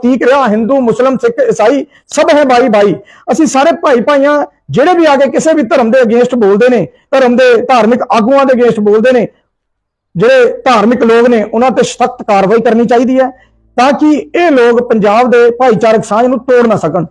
ਪ੍ਰਤੀਕ ਰਿਹਾ, ਹਿੰਦੂ, ਮੁਸਲਮ, ਸਿੱਖ, ਈਸਾਈ, ਸਭ ਹੈ ਭਾਈ ਭਾਈ ਅਸੀਂ ਸਾਰੇ ਭਾਈ ਭਾਈਆਂ ਜਿਹੜੇ ਵੀ ਆ ਕੇ ਕਿਸੇ ਵੀ ਧਰਮ ਦੇ ਅਗੇਂਸਟ ਬੋਲਦੇ ਨੇ, ਧਰਮ ਦੇ ਧਾਰਮਿਕ ਆਗੂਆਂ ਦੇ ਅਗੇਂਸਟ ਬੋਲਦੇ ਨੇ, ਜਿਹੜੇ ਧਾਰਮਿਕ ਲੋਕ ਨੇ, ਉਹਨਾਂ ਤੇ ਸਖਤ ਕਾਰਵਾਈ ਕਰਨੀ ਚਾਹੀਦੀ ਹੈ ਤਾਂ ਕਿ ਇਹ ਲੋਕ ਪੰਜਾਬ ਦੇ ਭਾਈਚਾਰਕ ਸਾਂਝ ਨੂੰ ਤੋੜ ਨਾ ਸਕਣ।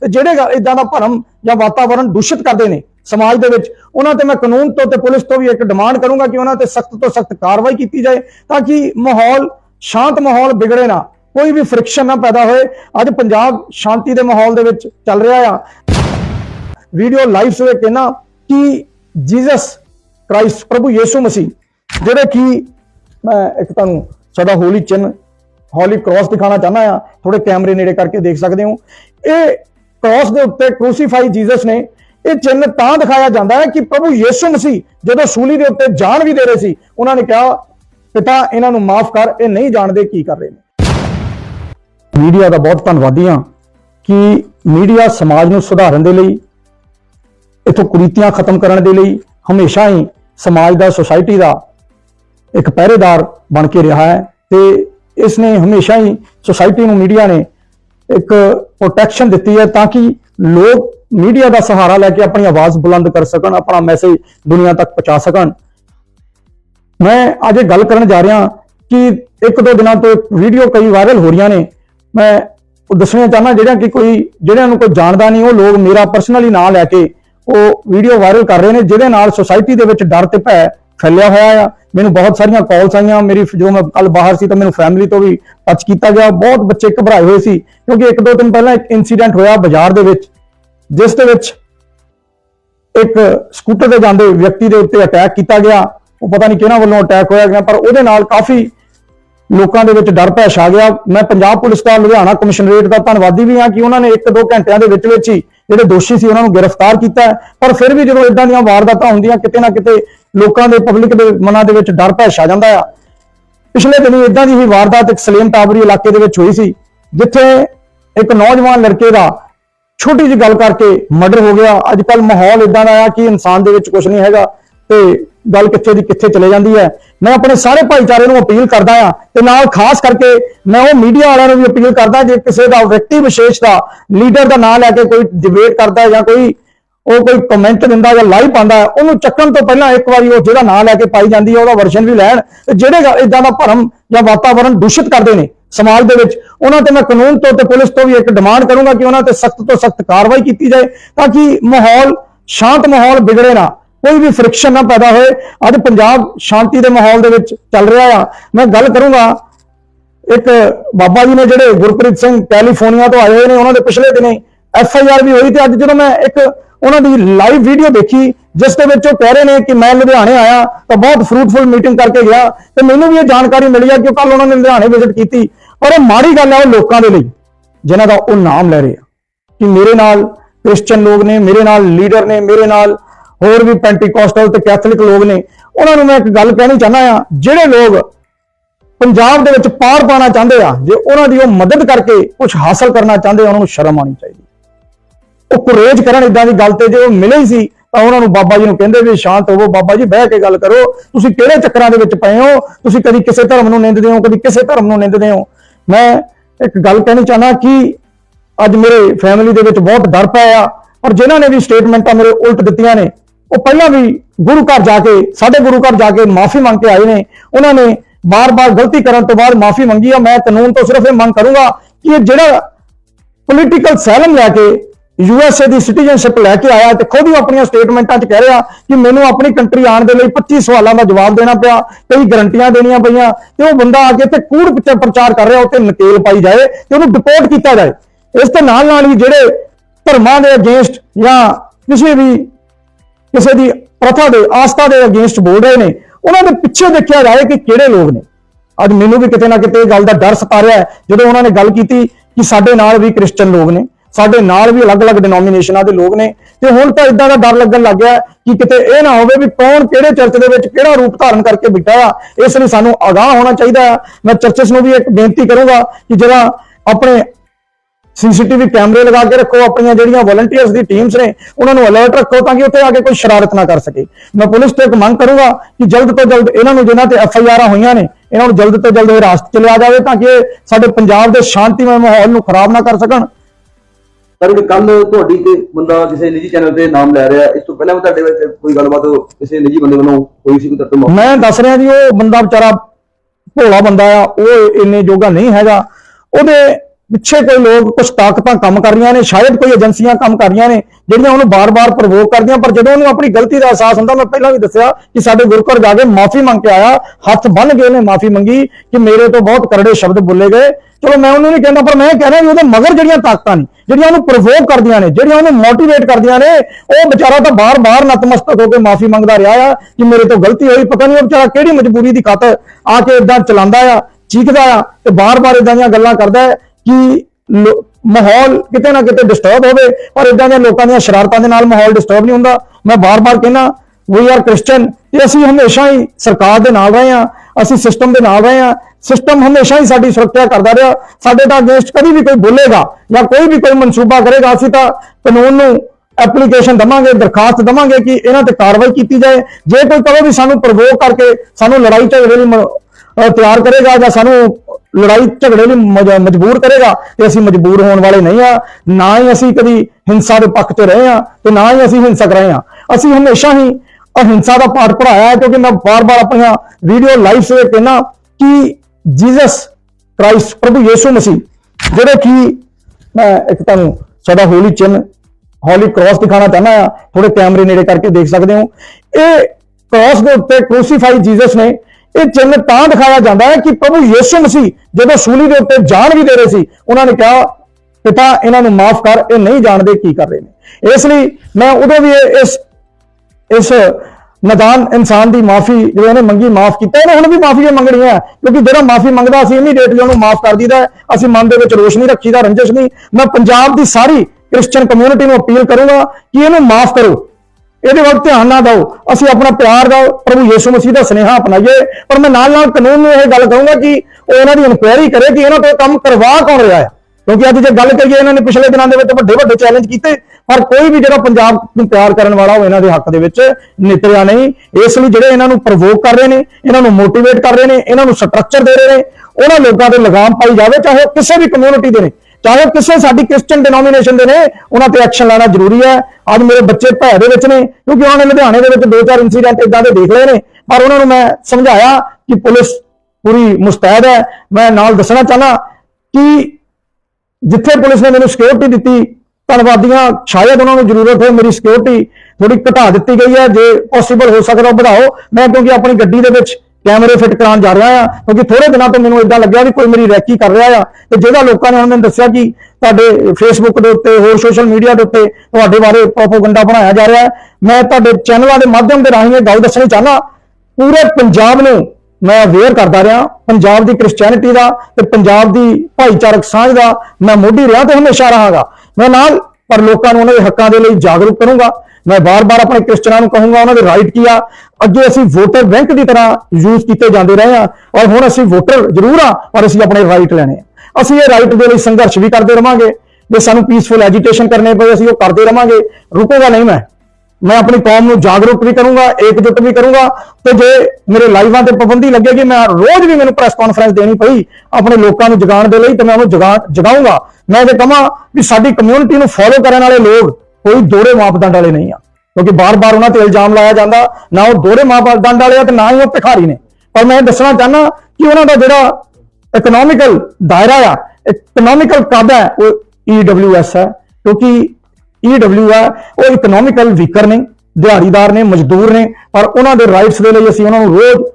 ਤੇ ਜਿਹੜੇ ਇਦਾਂ ਦਾ ਭਰਮ ਜਾਂ ਵਾਤਾਵਰਣ ਦੂਸ਼ਿਤ ਕਰਦੇ ਨੇ ਸਮਾਜ ਦੇ ਵਿੱਚ, ਉਹਨਾਂ ਤੇ ਮੈਂ ਕਾਨੂੰਨ ਤੋਂ ਤੇ ਪੁਲਿਸ ਤੋਂ ਵੀ ਇੱਕ ਡਿਮਾਂਡ ਕਰੂੰਗਾ ਕਿ ਉਹਨਾਂ ਤੇ ਸਖਤ ਤੋਂ ਸਖਤ ਕਾਰਵਾਈ ਕੀਤੀ ਜਾਏ ਤਾਂ ਕਿ ਮਾਹੌਲ ਸ਼ਾਂਤ ਮਾਹੌਲ ਵਿਗੜੇ ਨਾ। ਕੋਈ ਵੀ ਫ੍ਰਿਕਸ਼ਨ ਨਾ ਪੈਦਾ ਹੋਏ। ਅੱਜ ਪੰਜਾਬ ਸ਼ਾਂਤੀ ਦੇ ਮਾਹੌਲ ਦੇ ਵਿੱਚ ਚੱਲ ਰਿਹਾ ਆ। ਵੀਡੀਓ ਲਾਈਵ ਸੇ ਕਹਿਣਾ ਕਿ ਜੀਸਸ ਕ੍ਰਾਈਸਟ, ਪ੍ਰਭੂ ਯੀਸ਼ੂ ਮਸੀਹ, ਜਿਹੜੇ ਕਿ ਮੈਂ ਇੱਕ ਤੁਹਾਨੂੰ ਸਾਡਾ ਹੋਲੀ ਚਿੰਨ, ਹੋਲੀ ਕ੍ਰਾਸ ਦਿਖਾਣਾ ਚਾਹਨਾ ਆ। ਥੋੜੇ ਕੈਮਰੇ ਨੇੜੇ ਕਰਕੇ ਦੇਖ ਸਕਦੇ ਹੋ। ਇਹ ਕ੍ਰਾਸ ਦੇ ਉੱਤੇ ਕ੍ਰੂਸੀਫਾਈ ਜੀਸਸ ਨੇ ਇਹ ਚਿੰਨ ਤਾਂ ਦਿਖਾਇਆ ਜਾਂਦਾ ਹੈ ਕਿ ਪ੍ਰਭੂ ਯੀਸ਼ੂ ਮਸੀਹ ਜਦੋਂ ਸੂਲੀ ਦੇ ਉੱਤੇ ਜਾਨ ਵੀ ਦੇ ਰਹੇ ਸੀ, ਉਹਨਾਂ ਨੇ ਕਿਹਾ, ਪਿਤਾ, ਇਹਨਾਂ ਨੂੰ ਮਾਫ ਕਰ, ਇਹ ਨਹੀਂ ਜਾਣਦੇ ਕੀ ਕਰ ਰਹੇ ਨੇ। ਮੀਡੀਆ ਦਾ ਬਹੁਤ ਧੰਨਵਾਦੀ ਹਾਂ ਕਿ ਮੀਡੀਆ ਸਮਾਜ ਨੂੰ ਸੁਧਾਰਨ ਦੇ ਲਈ, ਇਥੋਂ ਕੁਰੀਤੀਆਂ ਖਤਮ ਕਰਨ ਦੇ ਲਈ ਹਮੇਸ਼ਾ ਹੀ ਸਮਾਜ ਦਾ ਸੋਸਾਇਟੀ ਦਾ ਇੱਕ ਪਹਿਰੇਦਾਰ ਬਣ ਕੇ ਰਿਹਾ ਹੈ ਤੇ ਇਸ ਨੇ ਹਮੇਸ਼ਾ ਹੀ ਸੋਸਾਇਟੀ ਨੂੰ, ਮੀਡੀਆ ਨੇ ਇੱਕ ਪ੍ਰੋਟੈਕਸ਼ਨ ਦਿੱਤੀ ਹੈ ਤਾਂ ਕਿ ਲੋਕ ਮੀਡੀਆ ਦਾ ਸਹਾਰਾ ਲੈ ਕੇ ਆਪਣੀ ਆਵਾਜ਼ ਬੁਲੰਦ ਕਰ ਸਕਣ, ਆਪਣਾ ਮੈਸੇਜ ਦੁਨੀਆ ਤੱਕ ਪਹੁੰਚਾ ਸਕਣ। ਮੈਂ ਅੱਜ ਇਹ ਗੱਲ ਕਰਨ ਜਾ ਰਿਹਾ ਕਿ ਇੱਕ ਦੋ ਦਿਨਾਂ ਤੋਂ ਵੀਡੀਓ ਕਈ ਵਾਇਰਲ ਹੋ ਰਹੀਆਂ ਨੇ ਮੈਂ ਉਹ ਦੱਸਣਾ ਚਾਹਨਾ ਜਿਹੜਾ ਕਿ ਕੋਈ, ਜਿਹੜਿਆਂ ਨੂੰ ਕੋਈ ਜਾਣਦਾ ਨਹੀਂ, ਉਹ ਲੋਕ ਮੇਰਾ ਪਰਸਨਲੀ ਨਾਂ ਲੈ ਕੇ ਉਹ ਵੀਡੀਓ ਵਾਇਰਲ ਕਰ ਰਹੇ ਨੇ, ਜਿਹਦੇ ਨਾਲ ਸੋਸਾਇਟੀ ਦੇ ਵਿੱਚ ਡਰ ਤੇ ਭੈ ਫੈਲਿਆ ਹੋਇਆ ਆ। ਮੈਨੂੰ ਬਹੁਤ ਸਾਰੀਆਂ ਕਾਲਸ ਆਈਆਂ, ਮੇਰੀ ਜੋ ਮੈਂ ਕੱਲ ਬਾਹਰ ਸੀ ਤਾਂ ਮੈਨੂੰ ਫੈਮਿਲੀ ਤੋਂ ਵੀ ਟੱਚ ਕੀਤਾ ਗਿਆ। ਬਹੁਤ ਬੱਚੇ ਘਬਰਾਏ ਹੋਏ ਸੀ, ਕਿਉਂਕਿ ਇੱਕ ਦੋ ਦਿਨ ਪਹਿਲਾਂ ਇੱਕ ਇਨਸੀਡੈਂਟ ਹੋਇਆ ਬਾਜ਼ਾਰ ਦੇ ਵਿੱਚ, ਜਿਸ ਦੇ ਵਿੱਚ ਇੱਕ ਸਕੂਟਰ ਤੇ ਜਾਂਦੇ ਵਿਅਕਤੀ ਦੇ ਉੱਤੇ ਅਟੈਕ ਕੀਤਾ ਗਿਆ। ਉਹ ਪਤਾ ਨਹੀਂ ਕਿਹਨਾਂ ਵੱਲੋਂ ਅਟੈਕ ਹੋਇਆ ਗਿਆ, ਪਰ ਉਹਦੇ ਨਾਲ ਕਾਫੀ ਲੋਕਾਂ ਦੇ ਵਿੱਚ ਡਰ ਭੈਸ਼ ਆ ਗਿਆ। ਮੈਂ ਪੰਜਾਬ ਪੁਲਿਸ ਦਾ, ਲੁਧਿਆਣਾ ਕਮਿਸ਼ਨਰੇਟ ਦਾ ਧੰਨਵਾਦੀ ਵੀ ਹਾਂ ਕਿ ਉਹਨਾਂ ਨੇ 1-2 ਘੰਟਿਆਂ ਦੇ ਵਿੱਚ ਵਿੱਚ ਹੀ ਜਿਹੜੇ ਦੋਸ਼ੀ ਸੀ ਉਹਨਾਂ ਨੂੰ ਗ੍ਰਿਫਤਾਰ ਕੀਤਾ ਪਰ ਫਿਰ ਵੀ ਜਦੋਂ ਇਦਾਂ ਦੀਆਂ ਵਾਰਦਾਤਾਂ ਹੁੰਦੀਆਂ, ਕਿਤੇ ਨਾ ਕਿਤੇ ਲੋਕਾਂ ਦੇ, ਪਬਲਿਕ ਦੇ ਮਨਾਂ ਦੇ ਵਿੱਚ ਡਰ ਭੈਸ਼ ਆ ਜਾਂਦਾ ਆ। ਪਿਛਲੇ ਦਿਨੀ ਇਦਾਂ ਦੀ ਹੀ ਵਾਰਦਾਤ ਇੱਕ ਸਲੇਮ ਟਾਵਰੀ ਇਲਾਕੇ ਦੇ ਵਿੱਚ ਹੋਈ ਸੀ, ਜਿੱਥੇ ਇੱਕ ਨੌਜਵਾਨ ਲੜਕੇ ਦਾ ਛੋਟੀ ਜਿਹੀ ਗੱਲ ਕਰਕੇ ਮਰਡਰ ਹੋ ਗਿਆ। ਅੱਜ ਕੱਲ ਮਾਹੌਲ ਇਦਾਂ ਦਾ ਆ ਕਿ ਇਨਸਾਨ ਦੇ ਵਿੱਚ ਕੁਝ ਨਹੀਂ ਹੈਗਾ। ਤੇ ਗੱਲ ਕਿੱਥੇ ਦੀ ਕਿੱਥੇ ਚਲੇ ਜਾਂਦੀ ਹੈ। ਮੈਂ ਆਪਣੇ ਸਾਰੇ ਭਾਈਚਾਰੇ ਨੂੰ ਅਪੀਲ ਕਰਦਾ ਆ ਤੇ ਨਾਲ ਖਾਸ ਕਰਕੇ ਮੈਂ ਉਹ ਮੀਡੀਆ ਵਾਲਿਆਂ ਨੂੰ ਵੀ ਅਪੀਲ ਕਰਦਾ ਜੇ ਕਿਸੇ ਦਾ ਵਿਅਕਤੀ ਵਿਸ਼ੇਸ਼ ਦਾ, ਲੀਡਰ ਦਾ ਨਾਮ ਲੈ ਕੇ ਕੋਈ ਡਿਬੇਟ ਕਰਦਾ ਜਾਂ ਕੋਈ ਉਹ ਕੋਈ ਕਮੈਂਟ ਦਿੰਦਾ ਜਾਂ ਲਾਈਵ ਪਾਉਂਦਾ, ਉਹਨੂੰ ਚੱਕਣ ਤੋਂ ਪਹਿਲਾਂ ਇੱਕ ਵਾਰੀ ਉਹ ਜਿਹੜਾ ਨਾਂ ਲੈ ਕੇ ਪਾਈ ਜਾਂਦੀ ਹੈ, ਉਹਦਾ ਵਰਸ਼ਨ ਵੀ ਲੈਣ ਤੇ ਜਿਹੜੇ ਇਦਾਂ ਦਾ ਭਰਮ ਜਾਂ ਵਾਤਾਵਰਣ ਦੂਸ਼ਿਤ ਕਰਦੇ ਨੇ ਸਮਾਜ ਦੇ ਵਿੱਚ, ਉਹਨਾਂ ਤੇ ਮੈਂ ਕਾਨੂੰਨ ਤੋਂ ਤੇ ਪੁਲਿਸ ਤੋਂ ਵੀ ਇੱਕ ਡਿਮਾਂਡ ਕਰੂੰਗਾ ਕਿ ਉਹਨਾਂ ਤੇ ਸਖਤ ਤੋਂ ਸਖਤ ਕਾਰਵਾਈ ਕੀਤੀ ਜਾਏ ਤਾਂ ਕਿ ਮਾਹੌਲ ਸ਼ਾਂਤ ਮਾਹੌਲ ਵਿਗੜੇ ਨਾ। ਕੋਈ ਵੀ ਫ੍ਰਿਕਸ਼ਨ ਨਾ ਪੈਦਾ ਹੋਏ। ਅੱਜ ਪੰਜਾਬ ਸ਼ਾਂਤੀ ਦੇ ਮਾਹੌਲ ਦੇ ਵਿੱਚ ਚੱਲ ਰਿਹਾ ਆ। ਮੈਂ ਗੱਲ ਕਰੂੰਗਾ ਇੱਕ ਬਾਬਾ ਜੀ ਨੇ ਜਿਹੜੇ ਗੁਰਪ੍ਰੀਤ ਸਿੰਘ ਕੈਲੀਫੋਰਨੀਆ ਤੋਂ ਆਏ ਹੋਏ ਨੇ, ਉਹਨਾਂ ਦੇ ਪਿਛਲੇ ਦਿਨੇ ਐਫ ਆਈ ਆਰ ਵੀ ਹੋਈ ਤੇ ਅੱਜ ਜਦੋਂ ਮੈਂ ਇੱਕ ਉਹਨਾਂ ਦੀ ਲਾਈਵ ਵੀਡੀਓ ਦੇਖੀ, ਜਿਸ ਦੇ ਵਿੱਚ ਉਹ ਕਹਿ ਰਹੇ ਨੇ ਕਿ ਮੈਂ ਲੁਧਿਆਣੇ ਆਇਆ ਤਾਂ ਬਹੁਤ ਫਰੂਟਫੁਲ ਮੀਟਿੰਗ ਕਰਕੇ ਗਿਆ ਤੇ ਮੈਨੂੰ ਵੀ ਇਹ ਜਾਣਕਾਰੀ ਮਿਲੀ ਆ ਕਿ ਕੱਲ ਉਹਨਾਂ ਨੇ ਲੁਧਿਆਣੇ ਵਿਜ਼ਿਟ ਕੀਤੀ। ਔਰ ਇਹ ਮਾੜੀ ਗੱਲ ਹੈ ਉਹ ਲੋਕਾਂ ਦੇ ਲਈ, ਜਿਨ੍ਹਾਂ ਦਾ ਉਹ ਨਾਮ ਲੈ ਰਹੇ ਆ ਕਿ ਮੇਰੇ ਨਾਲ ਕ੍ਰਿਸਚੀਅਨ ਲੋਕ ਨੇ, ਮੇਰੇ ਨਾਲ ਲੀਡਰ ਨੇ, ਮੇਰੇ ਨਾਲ ਹੋਰ ਵੀ ਪੈਂਟੀਕੋਸਟਲ ਤੇ ਕੈਥੋਲਿਕ ਲੋਕ ਨੇ, ਉਹਨਾਂ ਨੂੰ ਮੈਂ ਇੱਕ ਗੱਲ ਕਹਿਣੀ ਚਾਹੁੰਦਾ ਆ ਜਿਹੜੇ ਲੋਕ ਪੰਜਾਬ ਦੇ ਵਿੱਚ ਪਾਰ ਪਾਣਾ ਚਾਹੁੰਦੇ ਆ, ਜੇ ਉਹਨਾਂ ਦੀ ਉਹ ਮਦਦ ਕਰਕੇ ਕੁਝ ਹਾਸਲ ਕਰਨਾ ਚਾਹੁੰਦੇ ਆ, ਉਹਨਾਂ ਨੂੰ ਸ਼ਰਮ ਆਣੀ ਚਾਹੀਦੀ। ਉਹ ਕੁਰੇਜ ਕਰਨ ਇਦਾਂ ਦੀ ਗੱਲ ਤੇ ਜੇ ਉਹ ਮਿਲੇ ਹੀ ਸੀ, ਤਾਂ ਉਹਨਾਂ ਨੂੰ ਬਾਬਾ ਜੀ ਨੂੰ ਕਹਿੰਦੇ ਵੀ ਸ਼ਾਂਤ ਹੋਵੋ, ਬਾਬਾ ਜੀ ਬਹਿ ਕੇ ਗੱਲ ਕਰੋ, ਤੁਸੀਂ ਕਿਹੜੇ ਚੱਕਰਾਂ ਦੇ ਵਿੱਚ ਪਏ ਹੋ? ਤੁਸੀਂ ਕਦੀ ਕਿਸੇ ਧਰਮ ਨੂੰ ਨਿੰਦਦੇ ਹੋ, ਕਦੀ ਕਿਸੇ ਧਰਮ ਨੂੰ ਨਿੰਦਦੇ ਹੋ? ਮੈਂ ਇੱਕ ਗੱਲ ਕਹਿਣੀ ਚਾਹਨਾ ਕਿ ਅੱਜ ਮੇਰੇ ਫੈਮਿਲੀ ਦੇ ਵਿੱਚ ਬਹੁਤ ਡਰ ਪਾਇਆ ਔਰ ਜਿਨ੍ਹਾਂ ਨੇ ਵੀ ਸਟੇਟਮੈਂਟਾਂ ਮੇਰੇ ਉਲਟ ਦਿੱਤੀਆਂ ਨੇ ਉਹ ਪਹਿਲਾਂ ਵੀ ਗੁਰੂ ਘਰ ਜਾ ਕੇ, ਸਾਡੇ ਗੁਰੂ ਘਰ ਜਾ ਕੇ ਮਾਫੀ ਮੰਗ ਕੇ ਆਏ ਨੇ। ਉਹਨਾਂ ਨੇ ਬਾਰ-ਬਾਰ ਗਲਤੀ ਕਰਨ ਤੋਂ ਬਾਅਦ ਮਾਫੀ ਮੰਗੀ ਆ। ਮੈਂ ਕਾਨੂੰਨ ਤੋਂ ਸਿਰਫ ਇਹ ਮੰਗ ਕਰੂੰਗਾ ਕਿ ਇਹ ਜਿਹੜਾ ਪੋਲੀਟੀਕਲ ਸੈਲਮ ਲੈ ਕੇ ਯੂਐਸਏ ਦੀ ਸਿਟੀਜ਼ਨਸ਼ਿਪ ਲੈ ਕੇ ਆਇਆ ਤੇ ਖੁਦ ਹੀ ਆਪਣੀਆਂ ਸਟੇਟਮੈਂਟਾਂ 'ਚ ਕਹਿ ਰਿਹਾ ਕਿ ਮੈਨੂੰ ਆਪਣੀ ਕੰਟਰੀ ਆਉਣ ਦੇ ਲਈ 25 ਸਵਾਲਾਂ ਦਾ ਜਵਾਬ ਦੇਣਾ ਪਿਆ, ਕਈ ਗਰੰਟੀਆਂ ਦੇਣੀਆਂ ਪਈਆਂ ਤੇ ਉਹ ਬੰਦਾ ਆ ਕੇ ਤੇ ਕੂੜ ਪਿੱਛੇ ਪ੍ਰਚਾਰ ਕਰ ਰਿਹਾ ਉੱਤੇ ਨਕੇਲ ਪਾਈ ਜਾਏ ਤੇ ਉਹਨੂੰ ਡਿਪੋਰਟ ਕੀਤਾ ਜਾਏ। ਇਸ ਦੇ ਨਾਲ ਨਾਲ ਹੀ ਜਿਹੜੇ ਧਰਮਾਂ ਦੇ ਅਗੇਂਸਟ ਜਾਂ ਕਿਸੇ ਵੀ ਕਿਸੇ ਦੀ ਪ੍ਰਥਾ ਦੇ ਆਸਥਾ ਦੇ ਅਗੇਂਸਟ ਬੋਲ ਰਹੇ ਨੇ। ਉਹਨਾਂ ਦੇ ਪਿੱਛੇ ਦੇਖਿਆ ਜਾਏ ਕਿ ਕਿਹੜੇ ਲੋਕ ਨੇ। ਅੱਜ ਮੈਨੂੰ ਵੀ ਕਿਤੇ ਨਾ ਕਿਤੇ ਇਹ ਗੱਲ ਦਾ ਡਰ ਸਤਾ ਰਿਹਾ ਹੈ, ਜਦੋਂ ਉਹਨਾਂ ਨੇ ਗੱਲ ਕੀਤੀ ਕਿ ਸਾਡੇ ਨਾਲ ਵੀ ਕ੍ਰਿਸਚੀਅਨ ਲੋਕ ਨੇ, ਸਾਡੇ ਨਾਲ ਵੀ ਅਲੱਗ-ਅਲੱਗ ਡਿਨੋਮੀਨੇਸ਼ਨਾਂ ਦੇ ਲੋਕ ਨੇ, ਤੇ ਹੁਣ ਤਾਂ ਇਦਾਂ ਦਾ ਡਰ ਲੱਗਣ ਲੱਗ ਗਿਆ ਕਿ ਕਿਤੇ ਇਹ ਨਾ ਹੋਵੇ ਵੀ ਕੌਣ ਕਿਹੜੇ ਚਰਚ ਦੇ ਵਿੱਚ ਕਿਹੜਾ ਰੂਪ ਧਾਰਨ ਕਰਕੇ ਬਿਠਾ ਆ। ਇਸ ਲਈ ਸਾਨੂੰ ਆਗਾਹ ਹੋਣਾ ਚਾਹੀਦਾ ਹੈ। ਮੈਂ ਚਰਚਸ ਨੂੰ ਵੀ ਇੱਕ ਬੇਨਤੀ ਕਰੂੰਗਾ ਕਿ ਜਿਹੜਾ ਆਪਣੇ ਸੀਸੀਟੀਵੀ ਕੈਮਰੇ ਲਗਾ ਕੇ ਰੱਖੋ ਆਪਣੀਆਂ ਜਿਹੜੀਆਂ ਵਲੰਟੀਅਰਸ ਦੀ ਟੀਮਸ ਨੇ ਉਹਨਾਂ ਨੂੰ ਅਲਰਟ ਰੱਖੋ ਤਾਂ ਕਿ ਉੱਥੇ ਆ ਕੇ ਕੋਈ ਸ਼ਰਾਰਤ ਨਾ ਕਰ ਸਕੇ। ਮੈਂ ਪੁਲਿਸ ਤੋਂ ਇੱਕ ਮੰਗ ਕਰੂੰਗਾ ਕਿ ਜਲਦ ਤੋਂ ਜਲਦ ਇਹਨਾਂ ਨੂੰ ਜਿਨ੍ਹਾਂ ਤੇ ਐਫ ਆਈ ਆਰਾਂ ਹੋਈਆਂ ਨੇ ਇਹਨਾਂ ਨੂੰ ਜਲਦ ਤੋਂ ਜਲਦ ਹਿਰਾਸਤ ਚ ਲਿਆ ਜਾਵੇ ਤਾਂ ਕਿ ਇਹ ਸਾਡੇ ਪੰਜਾਬ ਦੇ ਸ਼ਾਂਤੀਮय ਮਾਹੌਲ ਨੂੰ ਖਰਾਬ ਨਾ ਕਰ ਸਕਣ। ਸਰ ਕਿ ਕੱਲ ਤੁਹਾਡੀ ਤੇ ਬੰਦਾ ਕਿਸੇ ਨਿੱਜੀ ਚੈਨਲ ਤੇ ਨਾਮ ਲੈ ਰਿਹਾ ਇਸ ਤੋਂ ਪਹਿਲਾਂ ਵੀ ਤੁਹਾਡੇ ਵਿੱਚ ਕੋਈ ਗੱਲਬਾਤ ਕਿਸੇ ਨਿੱਜੀ ਬੰਦੇ ਵੱਲੋਂ ਹੋਈ ਸੀ ਕੋਈ ਤੁਹਾਡੇ ਤੋਂ ਮੈਂ ਦੱਸ ਰਿਹਾ ਜੀ ਉਹ ਬੰਦਾ ਵਿਚਾਰਾ ਭੋਲਾ ਬੰਦਾ ਆ ਉਹ ਇੰਨੇ ਜੋਗਾ ਨਹੀਂ ਹੈਗਾ। ਉਹਦੇ ਪਿੱਛੇ ਕੋਈ ਲੋਕ ਕੁਝ ਤਾਕਤਾਂ ਕੰਮ ਕਰ ਰਹੀਆਂ ਨੇ, ਸ਼ਾਇਦ ਕੋਈ ਏਜੰਸੀਆਂ ਕੰਮ ਕਰ ਰਹੀਆਂ ਨੇ, ਜਿਹੜੀਆਂ ਉਹਨੂੰ ਬਾਰ-ਬਾਰ ਪ੍ਰਵੋਕ ਕਰਦੀਆਂ, ਪਰ ਜਦੋਂ ਉਹਨੂੰ ਆਪਣੀ ਗਲਤੀ ਦਾ ਅਹਿਸਾਸ ਹੁੰਦਾ, ਮੈਂ ਪਹਿਲਾਂ ਵੀ ਦੱਸਿਆ ਕਿ ਸਾਡੇ ਗੁਰੂ ਘਰ ਜਾ ਕੇ ਮਾਫੀ ਮੰਗ ਕੇ ਆਇਆ, ਹੱਥ ਬੰਨ ਕੇ ਉਹਨੇ ਮਾਫੀ ਮੰਗੀ ਕਿ ਮੇਰੇ ਤੋਂ ਬਹੁਤ ਕਰੜੇ ਸ਼ਬਦ ਬੋਲੇ ਗਏ। ਚਲੋ ਮੈਂ ਉਹਨੂੰ ਨਹੀਂ ਕਹਿੰਦਾ, ਪਰ ਮੈਂ ਕਹਿ ਰਿਹਾ ਵੀ ਉਹਦੇ ਮਗਰ ਜਿਹੜੀਆਂ ਤਾਕਤਾਂ ਨੇ, ਜਿਹੜੀਆਂ ਉਹਨੂੰ ਪ੍ਰਵੋਕ ਕਰਦੀਆਂ ਨੇ, ਜਿਹੜੀਆਂ ਉਹਨੂੰ ਮੋਟੀਵੇਟ ਕਰਦੀਆਂ ਨੇ, ਉਹ ਵਿਚਾਰਾ ਤਾਂ ਬਾਰ-ਬਾਰ ਨਤਮਸਤਕ ਹੋ ਕੇ ਮਾਫੀ ਮੰਗਦਾ ਰਿਹਾ ਆ ਕਿ ਮੇਰੇ ਤੋਂ ਗਲਤੀ ਹੋਈ, ਪਤਾ ਨਹੀਂ ਉਹ ਵਿਚਾਰਾ ਕਿਹੜੀ ਮਜਬੂਰੀ ਦੀ ਖਾਤਰ ਆ ਕੇ ਇਦਾਂ ਚਲਾਉਂਦਾ ਆ, ਚੀਕਦਾ ਆ ਤੇ ਬਾਰ-ਬਾਰ ਇਦਾਂ ਦੀਆਂ ਗੱਲਾਂ ਕਰਦਾ ਹੈ। ਕਿ ਲੋ- ਮਾਹੌਲ ਕਿਤੇ ਨਾ ਕਿਤੇ ਡਿਸਟਰਬ ਹੋਵੇ, ਪਰ ਇਦਾਂ ਦੇ ਲੋਕਾਂ ਦੀਆਂ ਸ਼ਰਾਰਤਾਂ ਦੇ ਨਾਲ ਮਾਹੌਲ ਡਿਸਟਰਬ ਨਹੀਂ ਹੁੰਦਾ। ਮੈਂ ਬਾਰ-ਬਾਰ ਕਹਿੰਦਾ ਵੀ ਆਰ ਕ੍ਰਿਸਚੀਅਨ ਤੇ ਅਸੀਂ ਹਮੇਸ਼ਾ ਹੀ ਸਰਕਾਰ ਦੇ ਨਾਲ ਰਹੇ ਹਾਂ, ਅਸੀਂ ਸਿਸਟਮ ਦੇ ਨਾਲ ਰਹੇ ਹਾਂ। ਸਿਸਟਮ ਹਮੇਸ਼ਾ ਹੀ ਸਾਡੀ ਸੁਰੱਖਿਆ ਕਰਦਾ ਰਿਹਾ। ਸਾਡੇ ਤਾਂ ਅਗੇਂਸਟ ਕਦੀ ਵੀ ਕੋਈ ਬੋਲੇਗਾ ਜਾਂ ਕੋਈ ਵੀ ਕੋਈ ਮਨਸੂਬਾ ਕਰੇਗਾ, ਅਸੀਂ ਤਾਂ ਕਾਨੂੰਨ ਨੂੰ ਐਪਲੀਕੇਸ਼ਨ ਦਵਾਂਗੇ, ਦਰਖਾਸਤ ਦਵਾਂਗੇ ਕਿ ਇਹਨਾਂ ਤੇ ਕਾਰਵਾਈ ਕੀਤੀ ਜਾਏ। ਜੇ ਕੋਈ ਕਹੇ ਵੀ ਸਾਨੂੰ ਪ੍ਰਵੋਕ ਕਰਕੇ ਸਾਨੂੰ ਲੜਾਈ ਝਗੜੇ ਲਈ ਤਿਆਰ ਕਰੇਗਾ ਜਾਂ ਸਾਨੂੰ ਲੜਾਈ ਝਗੜੇ ਲਈ ਮਜ- ਮਜਬੂਰ ਕਰੇਗਾ ਤੇ ਅਸੀਂ ਮਜਬੂਰ ਹੋਣ ਵਾਲੇ ਨਹੀਂ ਆ, ਨਾ ਹੀ ਅਸੀਂ ਕਦੀ ਹਿੰਸਾ ਦੇ ਪੱਖ 'ਚ ਰਹੇ ਆ ਤੇ ਨਾ ਹੀ ਅਸੀਂ ਹਿੰਸਕ ਰਹੇ ਆ। ਅਸੀਂ ਹਮੇਸ਼ਾ ਹੀ ਅਹਿੰਸਾ ਦਾ ਪਾਠ ਪੜਾਇਆ ਕਿਉਂਕਿ ਮੈਂ ਬਾਰ-ਬਾਰ ਆਪਣੀਆਂ ਵੀਡੀਓ ਲਾਈਵ ਸੇ ਕਹਿਣਾ ਕਿ ਜੀਸਸ ਕ੍ਰਾਈਸਟ, ਪ੍ਰਭੂ ਯੀਸ਼ੂ ਮਸੀਹ, ਜਿਹੜੇ ਕਿ ਮੈਂ ਇੱਕ ਤੁਹਾਨੂੰ ਸਾਡਾ ਹੋਲੀ ਚਿੰਨ, ਹੋਲੀ ਕ੍ਰਾਸ ਦਿਖਾਣਾ ਚਾਹਨਾ ਆ ਥੋੜੇ ਕੈਮਰੇ ਨੇੜੇ ਕਰਕੇ ਦੇਖ ਸਕਦੇ ਹੋ। ਇਹ ਕ੍ਰਾਸ ਦੇ ਉੱਤੇ ਕ੍ਰੂਸੀਫਾਈ ਜੀਸਸ ਨੇ ਇਹ ਚਿੰਨ ਤਾਂ ਦਿਖਾਇਆ ਜਾਂਦਾ ਹੈ ਕਿ ਪ੍ਰਭੂ ਯੀਸ਼ੂ ਮਸੀਹ ਜਦੋਂ ਸੂਲੀ ਦੇ ਉੱਤੇ ਜਾਨ ਵੀ ਦੇ ਰਹੇ ਸੀ, ਉਹਨਾਂ ਨੇ ਕਿਹਾ, ਪਿਤਾ, ਇਹਨਾਂ ਨੂੰ ਮਾਫ ਕਰ, ਇਹ ਨਹੀਂ ਜਾਣਦੇ ਕੀ ਕਰ ਰਹੇ ਨੇ। ਇਸ ਲਈ ਮੈਂ ਉਦੋਂ ਵੀ ਇਹ- ਇਸ ਇਸ ਨਦਾਨ ਇਨਸਾਨ ਦੀ ਮਾਫੀ, ਜਦੋਂ ਉਹਨੇ ਮੰਗੀ ਮਾਫ ਕੀਤਾ, ਇਹਨੇ ਹੁਣ ਵੀ ਮਾਫੀ ਮੰਗਣੀਆਂ ਕਿਉਂਕਿ ਜਿਹੜਾ ਮਾਫੀ ਮੰਗਦਾ, ਅਸੀਂ ਇਮੀਡੀਏਟਲੀ ਉਹਨੂੰ ਮਾਫ ਕਰ ਦਈਦਾ ਅਸੀਂ ਮਨ ਦੇ ਵਿੱਚ ਰੋਸ਼ ਨਹੀਂ ਰੱਖੀਦਾ, ਰੰਜਿਸ਼ ਨਹੀਂ। ਮੈਂ ਪੰਜਾਬ ਦੀ ਸਾਰੀ ਕ੍ਰਿਸਚੀਅਨ ਕਮਿਊਨਿਟੀ ਨੂੰ ਅਪੀਲ ਕਰੂੰਗਾ ਕਿ ਇਹਨੂੰ ਮਾਫ ਕਰੋ। ਇਹਦੇ ਵੱਲ ਧਿਆਨ ਨਾ ਦਿਓ। ਅਸੀਂ ਆਪਣਾ ਪਿਆਰ ਦਾ ਪ੍ਰਭੂ ਯੀਸ਼ੂ ਮਸੀਹ ਦਾ ਸੁਨੇਹਾ ਅਪਣਾਈਏ। ਪਰ ਮੈਂ ਨਾਲ ਨਾਲ ਕਾਨੂੰਨ ਨੂੰ ਇਹ ਗੱਲ ਕਹੂੰਗਾ ਕਿ ਉਹ ਇਹਨਾਂ ਦੀ ਇਨਕੁਆਇਰੀ ਕਰੇ ਕਿ ਇਹਨਾਂ ਤੋਂ ਇਹ ਕੰਮ ਕਰਵਾ ਕੌਣ ਰਿਹਾ ਹੈ। ਕਿਉਂਕਿ ਅੱਜ ਜੇ ਗੱਲ ਕਰੀਏ, ਇਹਨਾਂ ਨੇ ਪਿਛਲੇ ਦਿਨਾਂ ਦੇ ਵਿੱਚ ਵੱਡੇ ਵੱਡੇ ਚੈਲੰਜ ਕੀਤੇ, ਪਰ ਕੋਈ ਵੀ ਜਿਹੜਾ ਪੰਜਾਬ ਨੂੰ ਪਿਆਰ ਕਰਨ ਵਾਲਾ ਉਹ ਇਹਨਾਂ ਦੇ ਹੱਕ ਦੇ ਵਿੱਚ ਨਿਤਰਿਆ ਨਹੀਂ। ਇਸ ਲਈ ਜਿਹੜੇ ਇਹਨਾਂ ਨੂੰ ਪ੍ਰਵੋਕ ਕਰ ਰਹੇ ਨੇ, ਇਹਨਾਂ ਨੂੰ ਮੋਟੀਵੇਟ ਕਰ ਰਹੇ ਨੇ, ਇਹਨਾਂ ਨੂੰ ਸਟਰਕਚਰ ਦੇ ਰਹੇ ਨੇ, ਉਹਨਾਂ ਲੋਕਾਂ ਤੇ ਲਗਾਮ ਪਾਈ ਜਾਵੇ, ਚਾਹੇ ਉਹ ਕਿਸੇ ਵੀ ਕਮਿਊਨਿਟੀ ਦੇ ਨੇ। ਚਾਹੇ ਉਹ ਕਿਸੇ ਸਾਡੀ ਕ੍ਰਿਸਚੀਅਨ ਡਿਨੋਮੀਨੇਸ਼ਨ ਦੇ ਨੇ, ਉਹਨਾਂ ਤੇ ਐਕਸ਼ਨ ਲੈਣਾ ਜ਼ਰੂਰੀ ਹੈ। ਅੱਜ ਮੇਰੇ ਬੱਚੇ ਭੈ ਦੇ ਵਿੱਚ ਨੇ, ਕਿਉਂਕਿ ਉਹਨਾਂ ਨੇ ਲੁਧਿਆਣੇ ਦੇ ਵਿੱਚ ਦੋ ਚਾਰ ਇਨਸੀਡੈਂਟ ਇਦਾਂ ਦੇ ਦੇਖ ਲਏ ਨੇ। ਪਰ ਉਹਨਾਂ ਨੂੰ ਮੈਂ ਸਮਝਾਇਆ ਕਿ ਪੁਲਿਸ ਪੂਰੀ ਮੁਸਤੈਦ ਹੈ। ਮੈਂ ਨਾਲ ਦੱਸਣਾ ਚਾਹਨਾ ਕਿ ਜਿੱਥੇ ਪੁਲਿਸ ਨੇ ਮੈਨੂੰ ਸਿਕਿਉਰਿਟੀ ਦਿੱਤੀ, ਧੰਨਵਾਦੀਆਂ, ਸ਼ਾਇਦ ਉਹਨਾਂ ਨੂੰ ਜ਼ਰੂਰਤ ਹੈ ਮੇਰੀ ਸਿਕਿਉਰਿਟੀ ਥੋੜੀ ਘਟਾ ਦਿੱਤੀ ਗਈ ਹੈ। ਜੇ ਪੋਸੀਬਲ ਹੋ ਸਕਦਾ, ਵਧਾਓ। ਮੈਂ ਕਿਉਂਕਿ ਆਪਣੀ ਗੱਡੀ ਦੇ ਵਿੱਚ ਕੈਮਰੇ ਫਿੱਟ ਕਰਾਉਣ ਜਾ ਰਿਹਾ ਆ, ਕਿਉਂਕਿ ਥੋੜੇ ਦਿਨਾਂ ਤੋਂ ਮੈਨੂੰ ਇਦਾਂ ਲੱਗਿਆ ਵੀ ਕੋਈ ਮੇਰੀ ਰੈਕੀ ਕਰ ਰਿਹਾ ਆ। ਤੇ ਜਿਹੜਾ ਲੋਕਾਂ ਨੇ ਹੁਣ ਮੈਨੂੰ ਦੱਸਿਆ ਕਿ ਤੁਹਾਡੇ ਫੇਸਬੁੱਕ ਦੇ ਉੱਤੇ, ਹੋਰ ਸੋਸ਼ਲ ਮੀਡੀਆ ਦੇ ਉੱਤੇ ਤੁਹਾਡੇ ਬਾਰੇ ਪ੍ਰੋਪਗੈਂਡਾ ਬਣਾਇਆ ਜਾ ਰਿਹਾ ਹੈ। ਮੈਂ ਤੁਹਾਡੇ ਚੈਨਲਾਂ ਦੇ ਮਾਧਿਅਮ ਦੇ ਰਾਹੀਂ ਇਹ ਗੱਲ ਦੱਸਣੀ ਚਾਹਨਾ ਪੂਰੇ ਪੰਜਾਬ ਨੂੰ ਮੈਂ ਅਵੇਅਰ ਕਰਦਾ ਰਿਹਾ, ਪੰਜਾਬ ਦੀ ਕ੍ਰਿਸਚੀਅਨਿਟੀ ਦਾ ਤੇ ਪੰਜਾਬ ਦੀ ਭਾਈਚਾਰਕ ਸਾਂਝ ਦਾ ਮੈਂ ਮੋਢੀ ਰਿਹਾ ਤੇ ਹਮੇਸ਼ਾ ਰਹਾਂਗਾ। ਮੈਂ ਨਾਲ ਪਰ ਲੋਕਾਂ ਨੂੰ ਉਹਨਾਂ ਦੇ ਹੱਕਾਂ ਦੇ ਲਈ ਜਾਗਰੂਕ ਕਰੂੰਗਾ। ਮੈਂ ਬਾਰ-ਬਾਰ ਆਪਣੇ ਕ੍ਰਿਸਚਨਾਂ ਨੂੰ ਕਹੂੰਗਾ, ਉਹਨਾਂ ਦੇ ਰਾਈਟ ਕੀ ਆ? ਅੱਗੇ ਅਸੀਂ ਵੋਟਰ ਬੈਂਕ ਦੀ ਤਰ੍ਹਾਂ ਯੂਜ਼ ਕੀਤੇ ਜਾਂਦੇ ਰਹੇ ਹਾਂ ਔਰ ਹੁਣ ਅਸੀਂ ਵੋਟਰ ਜ਼ਰੂਰ ਆ ਪਰ ਅਸੀਂ ਆਪਣੇ ਰਾਈਟ ਲੈਣੇ ਆ। ਅਸੀਂ ਇਹ ਰਾਈਟ ਦੇ ਲਈ ਸੰਘਰਸ਼ ਵੀ ਕਰਦੇ ਰਵਾਂਗੇ। ਜੇ ਸਾਨੂੰ ਪੀਸਫੁਲ ਐਜੀਟੇਸ਼ਨ ਕਰਨੇ ਪਏ, ਅਸੀਂ ਉਹ ਕਰਦੇ ਰਵਾਂਗੇ। ਰੁਕੂਗਾ ਨਹੀਂ ਮੈਂ। ਮੈਂ ਆਪਣੀ ਕੌਮ ਨੂੰ ਜਾਗਰੂਕ ਵੀ ਕਰੂੰਗਾ, ਇਕਜੁੱਟ ਵੀ ਕਰੂੰਗਾ ਤੇ ਜੇ ਮੇਰੇ ਲਾਈਵਾਂ ਤੇ ਪਾਬੰਦੀ ਲੱਗੇਗੀ, ਮੈਂ ਰੋਜ਼ ਵੀ ਮੈਨੂੰ ਪ੍ਰੈਸ ਕਾਨਫਰੰਸ ਦੇਣੀ ਪਈ ਆਪਣੇ ਲੋਕਾਂ ਨੂੰ ਜਗਾਉਣ ਦੇ ਲਈ, ਤੇ ਮੈਂ ਉਹਨੂੰ ਜਗਾ ਜਗਾਊਂਗਾ ਮੈਂ ਇਹ ਕਹਾਂ ਵੀ ਸਾਡੀ ਕਮਿਊਨਿਟੀ ਨੂੰ ਫੋਲੋ ਕਰਨ ਵਾਲੇ ਲੋਕ ਕੋਈ ਦੋਹਰੇ ਮਾਪਦੰਡ ਵਾਲੇ ਨਹੀਂ ਆ। ਕਿਉਂਕਿ ਬਾਰ-ਬਾਰ ਉਹਨਾਂ ਤੇ ਇਲਜ਼ਾਮ ਲਾਇਆ ਜਾਂਦਾ, ਨਾ ਉਹ ਦੋਹਰੇ ਮਾਪਦੰਡ ਵਾਲੇ ਆ ਤੇ ਨਾ ਹੀ ਉਹ ਭਿਖਾਰੀ ਨੇ। ਪਰ ਮੈਂ ਇਹ ਦੱਸਣਾ ਚਾਹਨਾ ਕਿ ਉਹਨਾਂ ਦਾ ਜਿਹੜਾ ਇਕਨੋਮਿਕਲ ਦਾਇਰਾ ਆ ਇਕਨੋਮਿਕਲ ਕਦ ਹੈ, ਉਹ EWS ਹੈ। ਕਿਉਂਕਿ EW ਹੈ, ਉਹ ਇਕਨੋਮਿਕਲ ਵੀਕਰ ਨੇ, ਦਿਹਾੜੀਦਾਰ ਨੇ, ਮਜ਼ਦੂਰ ਨੇ, ਪਰ ਉਹਨਾਂ ਦੇ ਰਾਈਟਸ ਦੇ ਲਈ ਅਸੀਂ ਉਹਨਾਂ ਨੂੰ ਰੋਜ਼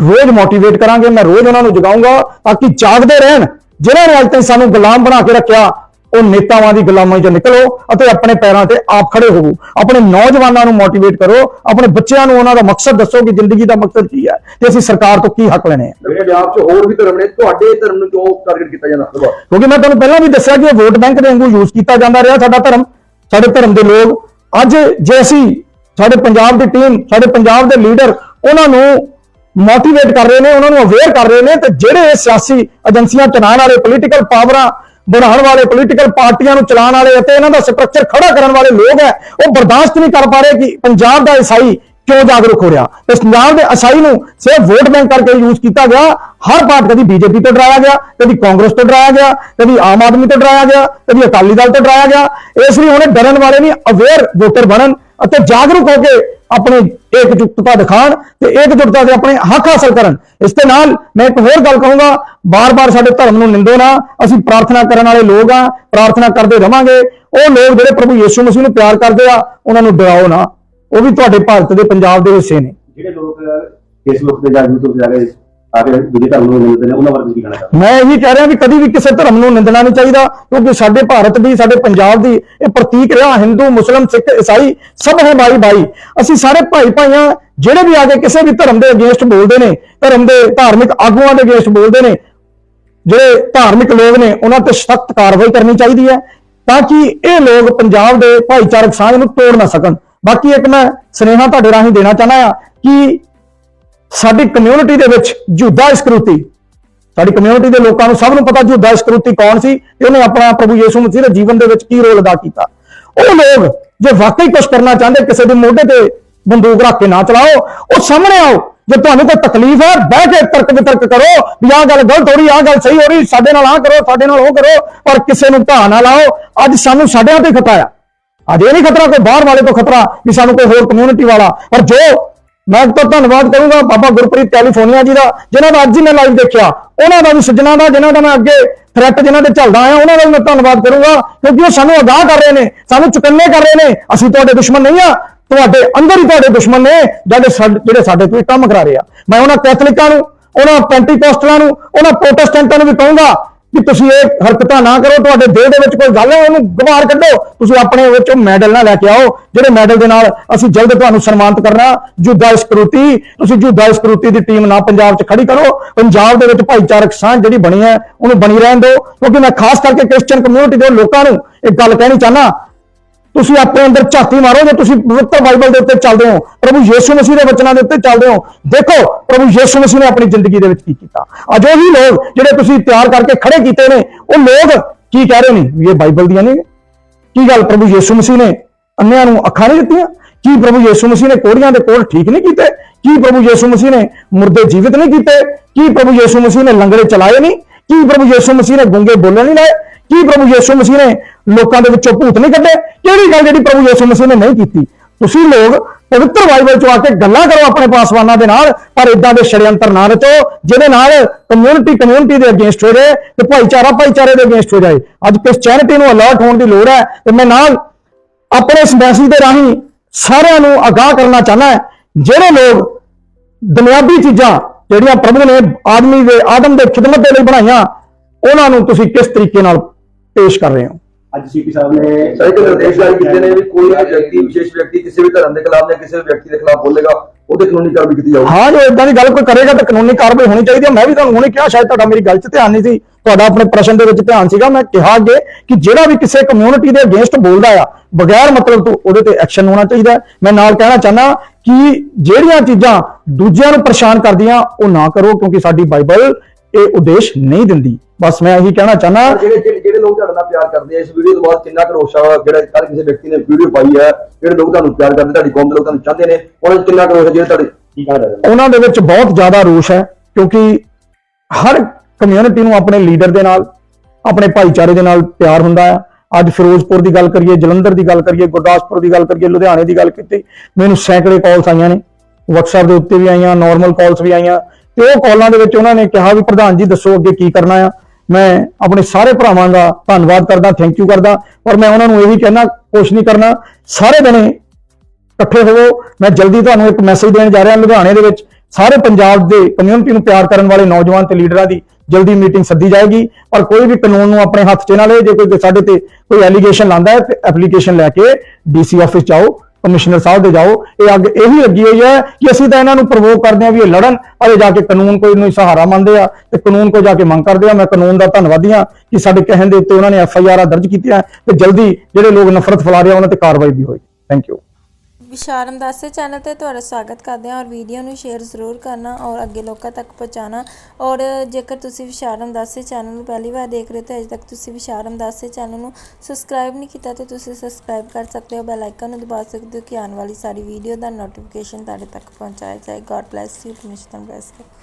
ਰੋਜ਼ ਮੋਟੀਵੇਟ ਕਰਾਂਗੇ। ਮੈਂ ਰੋਜ਼ ਉਹਨਾਂ ਨੂੰ ਜਗਾਊਂਗਾ ਤਾਂ ਕਿ ਜਾਗਦੇ ਰਹਿਣ। ਜਿਨ੍ਹਾਂ ਨੇ ਅੱਜ ਤੱਕ ਸਾਨੂੰ ਗੁਲਾਮ ਬਣਾ ਕੇ ਰੱਖਿਆ ਉਹ ਨੇਤਾਵਾਂ ਦੀ ਗੁਲਾਮੀ ਚੋਂ ਨਿਕਲੋ ਅਤੇ ਆਪਣੇ ਪੈਰਾਂ ਤੇ ਆਪ ਖੜੇ ਹੋਵੋ। ਆਪਣੇ ਨੌਜਵਾਨਾਂ ਨੂੰ ਮੋਟੀਵੇਟ ਕਰੋ ਆਪਣੇ ਬੱਚਿਆਂ ਨੂੰ ਉਹਨਾਂ ਦਾ ਮਕਸਦ ਦੱਸੋ ਕਿ ਜ਼ਿੰਦਗੀ ਦਾ ਮਕਸਦ ਕੀ ਹੈ ਤੇ ਅਸੀਂ ਸਰਕਾਰ ਤੋਂ ਕੀ ਹੱਕ ਲੈਣੇ ਆ। ਪੰਜਾਬ 'ਚ ਹੋਰ ਵੀ ਧਰਮ ਨੇ ਤੁਹਾਡੇ ਧਰਮ ਨੂੰ ਕਿਉਂ ਟਾਰਗੇਟ ਕੀਤਾ ਜਾਂਦਾ? ਕਿਉਂਕਿ ਮੈਂ ਤੁਹਾਨੂੰ ਪਹਿਲਾਂ ਵੀ ਦੱਸਿਆ ਕਿ ਇਹ ਵੋਟ ਬੈਂਕ ਦੇ ਵਾਂਗੂ ਯੂਜ਼ ਕੀਤਾ ਜਾਂਦਾ ਰਿਹਾ ਸਾਡਾ ਧਰਮ ਸਾਡੇ ਧਰਮ ਦੇ ਲੋਕ। ਅੱਜ ਜੇ ਅਸੀਂ ਸਾਡੇ ਪੰਜਾਬ ਦੀ ਟੀਮ ਸਾਡੇ ਪੰਜਾਬ ਦੇ ਲੀਡਰ ਉਹਨਾਂ ਨੂੰ ਮੋਟੀਵੇਟ ਕਰ ਰਹੇ ਨੇ, ਉਹਨਾਂ ਨੂੰ ਅਵੇਅਰ ਕਰ ਰਹੇ ਨੇ ਤੇ ਜਿਹੜੇ ਸਿਆਸੀ ਏਜੰਸੀਆਂ ਚਲਾਉਣ ਵਾਲੇ ਪੋਲੀਟੀਕਲ ਪਾਵਰਾਂ ਬਣਾਉਣ ਵਾਲੇ ਪੋਲੀਟੀਕਲ ਪਾਰਟੀਆਂ ਨੂੰ ਚਲਾਉਣ ਵਾਲੇ ਅਤੇ ਇਹਨਾਂ ਦਾ ਸਟਰਕਚਰ ਖੜਾ ਕਰਨ ਵਾਲੇ ਲੋਕ ਹੈ, ਉਹ ਬਰਦਾਸ਼ਤ ਨਹੀਂ ਕਰ ਪਾ ਰਹੇ ਕਿ ਪੰਜਾਬ ਦਾ ਈਸਾਈ ਕਿਉਂ ਜਾਗਰੂਕ ਹੋ ਰਿਹਾ। ਇਸ ਪੰਜਾਬ ਦੇ ਈਸਾਈ ਨੂੰ ਸਿਰਫ ਵੋਟ ਬੈਂਕ ਕਰਕੇ ਯੂਜ਼ ਕੀਤਾ ਗਿਆ, ਹਰ ਪਾਰਟ ਕਦੀ ਬੀਜੇਪੀ ਤੋਂ ਡਰਾਇਆ ਗਿਆ, ਕਦੀ ਕਾਂਗਰਸ ਤੋਂ ਡਰਾਇਆ ਗਿਆ, ਕਦੀ ਆਮ ਆਦਮੀ ਤੋਂ ਡਰਾਇਆ ਗਿਆ, ਕਦੀ ਅਕਾਲੀ ਦਲ ਤੋਂ ਡਰਾਇਆ ਗਿਆ। ਇਸ ਲਈ ਹੁਣ ਡਰਨ ਵਾਲੇ ਨਹੀਂ ਅਵੇਅਰ ਵੋਟਰ ਬਣਨ ਅਤੇ ਜਾਗਰੂਕ ਹੋ ਕੇ ਆਪਣੀ ਇਕਜੁੱਟਤਾ ਦਿਖਾਣ ਤੇ ਇਕਜੁੱਟਤਾ ਦੇ ਆਪਣੇ ਹੱਕ ਹਾਸਲ ਕਰਨ। ਇਸ ਦੇ ਨਾਲ ਮੈਂ ਇੱਕ ਹੋਰ ਗੱਲ ਕਹੂੰਗਾ, ਬਾਰ-ਬਾਰ ਸਾਡੇ ਧਰਮ ਨੂੰ ਨਿੰਦੋ ਨਾ, ਅਸੀਂ ਪ੍ਰਾਰਥਨਾ ਕਰਨ ਵਾਲੇ ਲੋਕ ਆ, ਪ੍ਰਾਰਥਨਾ ਕਰਦੇ ਰਵਾਂਗੇ। ਉਹ ਲੋਕ ਜਿਹੜੇ ਪ੍ਰਭੂ ਯੀਸ਼ੂ ਮਸੀਹ ਨੂੰ ਪਿਆਰ ਕਰਦੇ ਆ, ਉਹਨਾਂ ਨੂੰ ਡਰਾਓ ਨਾ। ਉਹ ਵੀ ਤੁਹਾਡੇ ਭਾਰਤ ਦੇ ਪੰਜਾਬ ਦੇ ਹਿੱਸੇ ਨੇ। ਜਿਹੜੇ ਲੋਕ ਫੇਸਬੁੱਕ ਤੇ ਜਾਂ YouTube ਜਾ ਕੇ ਆ ਦੂਜੇ ਧਰਮ ਨੂੰ ਮਿਲਦੇ ਨੇ, ਉਹਨਾਂ ਬਾਰੇ ਤੁਸੀਂ ਕੀ ਕਹਿਣਾ ਚਾਹੁੰਦੇ ਮੈਂ ਇਹੀ ਕਹਿ ਰਿਹਾ ਵੀ ਕਦੀ ਵੀ ਕਿਸੇ ਧਰਮ ਨੂੰ ਨਿੰਦਣਾ ਨਹੀਂ ਚਾਹੀਦਾ, ਕਿਉਂਕਿ ਸਾਡੇ ਭਾਰਤ ਦੀ, ਸਾਡੇ ਪੰਜਾਬ ਦੀ ਇਹ ਪ੍ਰਤੀਕ ਰਿਹਾ, ਹਿੰਦੂ, ਮੁਸਲਮ, ਸਿੱਖ, ਈਸਾਈ, ਸਭ ਹੈ ਭਾਈ ਭਾਈ ਅਸੀਂ ਸਾਰੇ ਭਾਈ ਭਾਈਆਂ, ਜਿਹੜੇ ਵੀ ਆ ਕੇ ਕਿਸੇ ਵੀ ਧਰਮ ਦੇ ਅਗੇਂਸਟ ਬੋਲਦੇ ਨੇ, ਧਰਮ ਦੇ ਧਾਰਮਿਕ ਆਗੂਆਂ ਦੇ ਅਗੇਂਸਟ ਬੋਲਦੇ ਨੇ, ਜਿਹੜੇ ਧਾਰਮਿਕ ਲੋਕ ਨੇ, ਉਹਨਾਂ ਤੇ ਸਖਤ ਕਾਰਵਾਈ ਕਰਨੀ ਚਾਹੀਦੀ ਹੈ, ਤਾਂ ਕਿ ਇਹ ਲੋਕ ਪੰਜਾਬ ਦੇ ਭਾਈਚਾਰਕ ਸਾਂਝ ਨੂੰ ਤੋੜ ਨਾ ਸਕਣ। ਬਾਕੀ ਇੱਕ ਮੈਂ ਸੁਨੇਹਾ ਤੁਹਾਡੇ ਰਾਹੀਂ ਦੇਣਾ ਚਾਹੁੰਦਾ ਆ ਕਿ ਸਾਡੀ ਕਮਿਊਨਿਟੀ ਦੇ ਵਿੱਚ ਜੂਦਾ ਇਸਕਰੂਤੀ। ਸਾਡੀ ਕਮਿਊਨਿਟੀ ਦੇ ਲੋਕਾਂ ਨੂੰ ਸਭ ਨੂੰ ਪਤਾ ਜੂਦਾ ਇਸਕਰੂਤੀ ਕੌਣ ਸੀ ਤੇ ਉਹਨੇ ਆਪਣਾ ਪ੍ਰਭੂ ਯੀਸ਼ੂ ਮਸੀਹ ਦੇ ਜੀਵਨ ਦੇ ਵਿੱਚ ਕੀ ਰੋਲ ਅਦਾ ਕੀਤਾ। ਉਹ ਲੋਕ ਜੇ ਵਾਕਈ ਕੁਝ ਕਰਨਾ ਚਾਹੁੰਦੇ, ਕਿਸੇ ਦੇ ਮੋਢੇ ਤੇ ਬੰਦੂਕ ਰੱਖ ਕੇ ਨਾ ਚਲਾਓ, ਉਹ ਸਾਹਮਣੇ ਆਓ, ਜੇ ਤੁਹਾਨੂੰ ਕੋਈ ਤਕਲੀਫ ਹੈ, ਬਹਿ ਕੇ ਤਰਕ ਵਿਤਰਕ ਕਰੋ ਵੀ ਆਹ ਗੱਲ ਗਲਤ ਹੋ ਰਹੀ, ਆਹ ਗੱਲ ਸਹੀ ਹੋ ਰਹੀ, ਸਾਡੇ ਨਾਲ ਆਹ ਕਰੋ ਸਾਡੇ ਨਾਲ ਉਹ ਕਰੋ, ਪਰ ਕਿਸੇ ਨੂੰ ਢਾਹ ਨਾ ਲਾਓ, ਅੱਜ ਸਾਨੂੰ ਸਾਡਿਆਂ ਤੇ ਖਤਰਾ ਆ। ਅੱਜ ਇਹ ਨਹੀਂ ਖਤਰਾ ਕੋਈ ਬਾਹਰ ਵਾਲੇ ਤੋਂ ਖਤਰਾ ਵੀ ਸਾਨੂੰ ਕੋਈ ਹੋਰ ਕਮਿਊਨਿਟੀ ਵਾਲਾ, ਪਰ ਜੋ ਮੈਂ ਤਾਂ ਧੰਨਵਾਦ ਕਰੂੰਗਾ ਬਾਬਾ ਗੁਰਪ੍ਰੀਤ ਕੈਲੀਫੋਰਨੀਆ ਜੀ ਦਾ, ਜਿਨ੍ਹਾਂ ਦਾ ਅੱਜ ਹੀ ਮੈਂ ਲਾਈਵ ਦੇਖਿਆ। ਉਹਨਾਂ ਦਾ ਵੀ ਸੱਜਣਾ ਦਾ, ਜਿਨ੍ਹਾਂ ਦਾ ਮੈਂ ਅੱਗੇ ਥ੍ਰੈਟ ਜਿਨ੍ਹਾਂ ਦੇ ਚੱਲਦਾ ਆਇਆ, ਉਹਨਾਂ ਦਾ ਵੀ ਮੈਂ ਧੰਨਵਾਦ ਕਰੂੰਗਾ, ਕਿਉਂਕਿ ਉਹ ਸਾਨੂੰ ਅਗਾਹ ਕਰ ਰਹੇ ਨੇ, ਸਾਨੂੰ ਚੁਕੰਨੇ ਕਰ ਰਹੇ ਨੇ। ਅਸੀਂ ਤੁਹਾਡੇ ਦੁਸ਼ਮਣ ਨਹੀਂ ਆ, ਤੁਹਾਡੇ ਅੰਦਰ ਹੀ ਤੁਹਾਡੇ ਦੁਸ਼ਮਣ ਨੇ, ਜਿਹੜੇ ਸਾਡੇ ਜਿਹੜੇ ਸਾਡੇ ਤੋਂ ਕੰਮ ਕਰਾ ਰਹੇ ਆ। ਮੈਂ ਉਹਨਾਂ ਕੈਥਲਿਕਾਂ ਨੂੰ, ਉਹਨਾਂ ਪੈਂਟੀਕੋਸਟਲਾਂ ਨੂੰ, ਉਹਨਾਂ ਪ੍ਰੋਟੈਸਟੈਂਟਾਂ ਨੂੰ ਵੀ ਕਹੂੰਗਾ ਕਿ ਤੁਸੀਂ ਇਹ ਹਰਕਤਾਂ ਨਾ ਕਰੋ, ਤੁਹਾਡੇ ਦਿਲ ਦੇ ਵਿੱਚ ਕੋਈ ਗੱਲ ਹੈ, ਉਹਨੂੰ ਗਵਾਰ ਕੱਢੋ। ਤੁਸੀਂ ਆਪਣੇ ਵਿੱਚ ਮੈਡਲ ਨਾ ਲੈ ਕੇ ਆਓ, ਜਿਹੜੇ ਮੈਡਲ ਦੇ ਨਾਲ ਅਸੀਂ ਜਲਦ ਤੁਹਾਨੂੰ ਸਨਮਾਨਿਤ ਕਰਨਾ। ਜੁਦਾ ਇਸਕਰੂਤੀ, ਤੁਸੀਂ ਜੁਦਾ ਸਕਰੂਤੀ ਦੀ ਟੀਮ ਨਾ ਪੰਜਾਬ 'ਚ ਖੜੀ ਕਰੋ। ਪੰਜਾਬ ਦੇ ਵਿੱਚ ਭਾਈਚਾਰਕ ਸਾਂਝ ਜਿਹੜੀ ਬਣੀ ਹੈ, ਉਹਨੂੰ ਬਣੀ ਰਹਿਣ ਦਿਓ। ਕਿਉਂਕਿ ਮੈਂ ਖਾਸ ਕਰਕੇ ਕ੍ਰਿਸਚੀਅਨ ਕਮਿਊਨਿਟੀ ਦੇ ਲੋਕਾਂ ਨੂੰ ਇੱਕ ਗੱਲ ਕਹਿਣੀ ਚਾਹਨਾ ਤੁਸੀਂ ਆਪਣੇ ਅੰਦਰ ਝਾਤੀ ਮਾਰੋ, ਜੇ ਤੁਸੀਂ ਪਵਿੱਤਰ ਬਾਈਬਲ ਦੇ ਉੱਤੇ ਚੱਲਦੇ ਹੋ, ਪ੍ਰਭੂ ਯੀਸ਼ੂ ਮਸੀਹ ਦੇ ਵਚਨਾਂ ਦੇ ਉੱਤੇ ਚੱਲਦੇ ਹੋ, ਦੇਖੋ ਪ੍ਰਭੂ ਯੀਸ਼ੂ ਮਸੀਹ ਨੇ ਆਪਣੀ ਜ਼ਿੰਦਗੀ ਦੇ ਵਿੱਚ ਕੀ ਕੀਤਾ। ਅੱਜ ਉਹੀ ਲੋਕ ਜਿਹੜੇ ਤੁਸੀਂ ਤਿਆਰ ਕਰਕੇ ਖੜੇ ਕੀਤੇ ਨੇ, ਉਹ ਲੋਕ ਕੀ ਕਹਿ ਰਹੇ ਨੇ? ਵੀ ਇਹ ਬਾਈਬਲ ਦੀਆਂ ਨੇ। ਕੀ ਗੱਲ ਪ੍ਰਭੂ ਯੀਸ਼ੂ ਮਸੀਹ ਨੇ ਅੰਨਿਆਂ ਨੂੰ ਅੱਖਾਂ ਨਹੀਂ ਦਿੱਤੀਆਂ? ਕੀ ਪ੍ਰਭੂ ਯੀਸ਼ੂ ਮਸੀਹ ਨੇ ਕੋੜੀਆਂ ਦੇ ਕੋਲ ਠੀਕ ਨਹੀਂ ਕੀਤੇ? ਕੀ ਪ੍ਰਭੂ ਯੀਸ਼ੂ ਮਸੀਹ ਨੇ ਮੁਰਦੇ ਜੀਵਿਤ ਨਹੀਂ ਕੀਤੇ? ਕੀ ਪ੍ਰਭੂ ਯੀਸ਼ੂ ਮਸੀਹ ਨੇ ਲੰਗੜੇ ਚਲਾਏ ਨਹੀਂ? ਕੀ ਪ੍ਰਭੂ ਯੀਸ਼ੂ ਮਸੀਹ ਨੇ ਗੁੰਗੇ ਬੋਲਣ ਨਹੀਂ ਲਾਏ? ਕੀ ਪ੍ਰਭੂ ਯੀਸ਼ੂ ਮਸੀਹ ਨੇ ਲੋਕਾਂ ਦੇ ਵਿੱਚੋਂ ਭੂਤ ਨਹੀਂ ਕੱਢੇ ਕਿਹੜੀ ਗੱਲ ਜਿਹੜੀ ਪ੍ਰਭੂ ਯੀਸ਼ੂ ਮਸੀਹ ਨੇ ਨਹੀਂ ਕੀਤੀ? ਤੁਸੀਂ ਲੋਕ ਪਵਿੱਤਰ ਬਾਈਬਲ ਚੋਂ ਆ ਕੇ ਗੱਲਾਂ ਕਰੋ ਆਪਣੇ ਪਾਸਵਾਨਾਂ ਦੇ ਨਾਲ, ਪਰ ਇਦਾਂ ਦੇ ਛੜਯੰਤਰ ਨਾ ਰਚੋ, ਜਿਹਦੇ ਨਾਲ ਕਮਿਊਨਿਟੀ ਕਮਿਊਨਿਟੀ ਦੇ ਅਗੇਂਸਟ ਹੋ ਜਾਏ ਤੇ ਭਾਈਚਾਰਾ ਭਾਈਚਾਰੇ ਦੇ ਅਗੇਂਸਟ ਹੋ ਜਾਏ। ਅੱਜ ਕ੍ਰਿਸਚੀਅਨਿਟੀ ਨੂੰ ਅਲਰਟ ਹੋਣ ਦੀ ਲੋੜ ਹੈ ਤੇ ਮੈਂ ਨਾਲ ਆਪਣੇ ਇਸ ਮੈਸੇਜ ਦੇ ਰਾਹੀਂ ਸਾਰਿਆਂ ਨੂੰ ਆਗਾਹ ਕਰਨਾ ਚਾਹਨਾ ਹੈ। ਜਿਹੜੇ ਲੋਕ ਦੁਨਿਆਵੀ ਚੀਜ਼ਾਂ ਜਿਹੜੀਆਂ ਪ੍ਰਭੂ ਨੇ ਆਦਮੀ ਦੇ ਆਦਮ ਦੇ ਖਿਦਮਤ ਦੇ ਲਈ ਬਣਾਈਆਂ ਉਹਨਾਂ ਨੂੰ ਤੁਸੀਂ ਕਿਸ ਤਰੀਕੇ ਨਾਲ ਪੇਸ਼ ਕਰ ਰਹੇ ਹੋ? ਅੱਜ ਸੀਪੀ ਸਾਹਿਬ ਨੇ ਸਾਰੇ ਨਿਰਦੇਸ਼ ਜਾਰੀ ਕੀਤੇ ਨੇ ਵੀ ਕੋਈ ਵੀ ਵਿਅਕਤੀ ਵਿਸ਼ੇਸ਼ ਵਿਅਕਤੀ ਕਿਸੇ ਵੀ ਧਰਮ ਦੇ ਖਿਲਾਫ ਜਾਂ ਕਿਸੇ ਵੀ ਵਿਅਕਤੀ ਦੇ ਖਿਲਾਫ ਬੋਲੇਗਾ। ਉਹਦੇ ਕਾਨੂੰਨੀ ਕਾਰਵਾਈ ਕੀਤੀ ਜਾਊਗੀ। ਹਾਂ ਜੋ ਇਦਾਂ ਦੀ ਗੱਲ ਕੋਈ ਕਰੇਗਾ ਤਾਂ ਕਾਨੂੰਨੀ ਕਾਰਵਾਈ ਹੋਣੀ ਚਾਹੀਦੀ ਹੈ ਮੈਂ ਵੀ ਤੁਹਾਨੂੰ ਹੁਣੇ ਕਿਹਾ ਸ਼ਾਇਦ ਤੁਹਾਡਾ ਮੇਰੀ ਗੱਲ 'ਚ ਧਿਆਨ ਨਹੀਂ ਸੀ। ਤੁਹਾਡਾ ਆਪਣੇ ਪ੍ਰਸ਼ਨ ਦੇ ਵਿੱਚ ਧਿਆਨ ਸੀਗਾ। ਮੈਂ ਕਿਹਾ ਅੱਗੇ ਕਿ ਜਿਹੜਾ ਵੀ ਕਿਸੇ ਕਮਿਊਨਿਟੀ ਦੇ ਅਗੇਂਸਟ ਬੋਲਦਾ ਆ ਬਗੈਰ ਮਤਲਬ ਤੋਂ ਉਹਦੇ ਤੇ ਐਕਸ਼ਨ ਹੋਣਾ ਚਾਹੀਦਾ। ਮੈਂ ਨਾਲ ਕਹਿਣਾ ਚਾਹਨਾ ਕਿ ਜਿਹੜੀਆਂ ਚੀਜ਼ਾਂ ਦੂਜਿਆਂ ਨੂੰ ਪਰੇਸ਼ਾਨ ਕਰਦੀਆਂ ਉਹ ਨਾ ਕਰੋ ਕਿਉਂਕਿ ਸਾਡੀ ਬਾਈਬਲ ਇਹ ਉਦੇਸ਼ ਨਹੀਂ ਦਿੰਦੀ। ਬਸ ਮੈਂ ਇਹੀ ਕਹਿਣਾ ਚਾਹਨਾ ਜਿਹੜੇ ਜਿਹੜੇ ਲੋਕ ਤੁਹਾਡੇ ਪਿਆਰ ਕਰਦੇ ਆ ਇਸ ਵੀਡੀਓ ਤੋਂ ਬਾਅਦ ਕਿੰਨਾ ਕੁ ਰੋਸ਼ਾ ਵਾ ਜਿਹੜਾ ਕਿਸੇ ਵਿਅਕਤੀ ਨੇ ਵੀਡੀਓ ਪਾਈ ਹੈ ਜਿਹੜੇ ਲੋਕ ਤੁਹਾਨੂੰ ਪਿਆਰ ਕਰਦੇ, ਤੁਹਾਡੀ ਕੌਮ ਦੇ ਲੋਕ ਤੁਹਾਨੂੰ ਚਾਹੁੰਦੇ ਨੇ, ਉਹਨਾਂ 'ਚ ਕਿੰਨਾ ਕੁ ਰੋਸ਼ ਹੈ ਜਿਹੜੇ ਤੁਹਾਡੇ ਕੀ ਕਹਿਣਾ ਚਾਹੁੰਦੇ ਉਹਨਾਂ ਦੇ ਵਿੱਚ ਬਹੁਤ ਜ਼ਿਆਦਾ ਰੋਸ਼ ਹੈ, ਕਿਉਂਕਿ ਹਰ ਕਮਿਊਨਿਟੀ ਨੂੰ ਆਪਣੇ ਲੀਡਰ ਦੇ ਨਾਲ, ਆਪਣੇ ਭਾਈਚਾਰੇ ਦੇ ਨਾਲ ਪਿਆਰ ਹੁੰਦਾ ਆ ਅੱਜ ਫਿਰੋਜ਼ਪੁਰ ਦੀ ਗੱਲ ਕਰੀਏ, ਜਲੰਧਰ ਦੀ ਗੱਲ ਕਰੀਏ, ਗੁਰਦਾਸਪੁਰ ਦੀ ਗੱਲ ਕਰੀਏ, ਲੁਧਿਆਣੇ ਦੀ ਗੱਲ ਕੀਤੀ, ਮੈਨੂੰ ਸੈਂਕੜੇ ਕਾਲਸ ਆਈਆਂ ਨੇ। WhatsApp ਦੇ ਉੱਤੇ ਵੀ ਆਈਆਂ ਨਾਰਮਲ ਕਾਲਸ ਵੀ ਆਈਆਂ। ਤੇ ਉਹ ਕਾਲਾਂ ਦੇ ਵਿੱਚ ਉਹਨਾਂ ਨੇ ਕਿਹਾ ਵੀ, ਪ੍ਰਧਾਨ ਜੀ, ਦੱਸੋ ਅੱਗੇ ਕੀ ਕਰਨਾ ਆ? ਮੈਂ ਆਪਣੇ ਸਾਰੇ ਭਰਾਵਾਂ ਦਾ ਧੰਨਵਾਦ ਕਰਦਾ ਥੈਂਕ ਯੂ ਕਰਦਾ, ਔਰ ਮੈਂ ਉਹਨਾਂ ਨੂੰ ਇਹੀ ਕਹਿਣਾ ਕੁਛ ਨਹੀਂ ਕਰਨਾ, ਸਾਰੇ ਜਣੇ ਇਕੱਠੇ ਹੋਵੋ। ਮੈਂ ਜਲਦੀ ਤੁਹਾਨੂੰ ਇੱਕ ਮੈਸੇਜ ਦੇਣ ਜਾ ਰਿਹਾ ਲੁਧਿਆਣੇ ਦੇ ਵਿੱਚ। ਸਾਰੇ ਪੰਜਾਬ ਦੇ ਕਮਿਊਨਿਟੀ ਨੂੰ ਪਿਆਰ ਕਰਨ ਵਾਲੇ ਨੌਜਵਾਨ ਤੇ ਲੀਡਰਾਂ ਦੀ ਜਲਦੀ ਮੀਟਿੰਗ ਸੱਦੀ ਜਾਏਗੀ। ਔਰ ਕੋਈ ਵੀ ਕਾਨੂੰਨ ਨੂੰ ਆਪਣੇ ਹੱਥ 'ਚ ਨਾ ਲਏ, ਜੇ ਕੋਈ ਸਾਡੇ ਤੇ ਕੋਈ ਐਲੀਗੇਸ਼ਨ ਲਾਂਦਾ ਹੈ, ਤੇ ਐਪਲੀਕੇਸ਼ਨ ਲੈ ਕੇ ਡੀਸੀ ਆਫਿਸ ਜਾਓ ਕਮਿਸ਼ਨਰ ਸਾਹਿਬ ਦੇ ਜਾਓ, ਇਹ ਅੱਗ ਇਹੀ ਲੱਗੀ ਹੋਈ ਹੈ ਕਿ ਅਸੀਂ ਤਾਂ ਇਹਨਾਂ ਨੂੰ ਪ੍ਰਵੋਕ ਕਰਦੇ ਹਾਂ ਵੀ ਇਹ ਲੜਨ, ਪਰ ਇਹ ਜਾ ਕੇ ਕਾਨੂੰਨ ਕੋਈ ਨੂੰ ਸਹਾਰਾ ਮੰਨਦੇ ਆ ਤੇ ਕਾਨੂੰਨ ਕੋ ਜਾ ਕੇ ਮੰਗ ਕਰਦੇ ਆ। ਮੈਂ ਕਾਨੂੰਨ ਦਾ ਧੰਨਵਾਦੀ ਹਾਂ ਕਿ ਸਾਡੇ ਕਹਿਣ ਦੇ ਉੱਤੇ ਉਹਨਾਂ ਨੇ ਐਫ ਆਈ ਆਰ ਦਰਜ ਕੀਤੀਆਂ ਤੇ ਜਲਦੀ ਜਿਹੜੇ ਲੋਕ ਨਫ਼ਰਤ ਫੈਲਾ ਰਹੇ ਆ, ਉਹਨਾਂ ਤੇ ਕਾਰਵਾਈ ਵੀ ਹੋਈ thank you Vishal Ramdase channel ਤੇ ਤੁਹਾਡਾ ਸਵਾਗਤ ਕਰਦੇ ਹਾਂ ਔਰ ਵੀਡੀਓ ਨੂੰ ਸ਼ੇਅਰ ਜ਼ਰੂਰ ਕਰਨਾ ਔਰ ਅੱਗੇ ਲੋਕਾਂ ਤੱਕ ਪਹੁੰਚਾਉਣਾ। ਔਰ ਜੇਕਰ ਤੁਸੀਂ ਵਿਸ਼ਾਲ ਰਮਦਾਸੇ ਚੈਨਲ ਨੂੰ ਪਹਿਲੀ ਵਾਰ ਦੇਖ ਰਹੇ ਹੋ ਤਾਂ ਅਜੇ ਤੱਕ ਤੁਸੀਂ ਵਿਸ਼ਾਲ ਰਮਦਾਸੇ ਚੈਨਲ ਨੂੰ ਸਬਸਕ੍ਰਾਈਬ ਨਹੀਂ ਕੀਤਾ ਤਾਂ ਤੁਸੀਂ ਸਬਸਕ੍ਰਾਈਬ ਕਰ ਸਕਦੇ ਹੋ ਬੈਲ ਆਈਕਨ ਨੂੰ ਦਬਾ ਸਕਦੇ ਹੋ ਕਿ ਆਉਣ ਵਾਲੀ ਸਾਰੀ ਵੀਡੀਓ ਦਾ ਨੋਟੀਫਿਕੇਸ਼ਨ ਤੁਹਾਡੇ ਤੱਕ ਪਹੁੰਚਾਇਆ ਜਾਏ। ਗੋਡ ਬlesਸ ਯੂ ਪਰਮੇਸ਼ਰ ਤੁਹਾਨੂੰ bless ਕਰੇ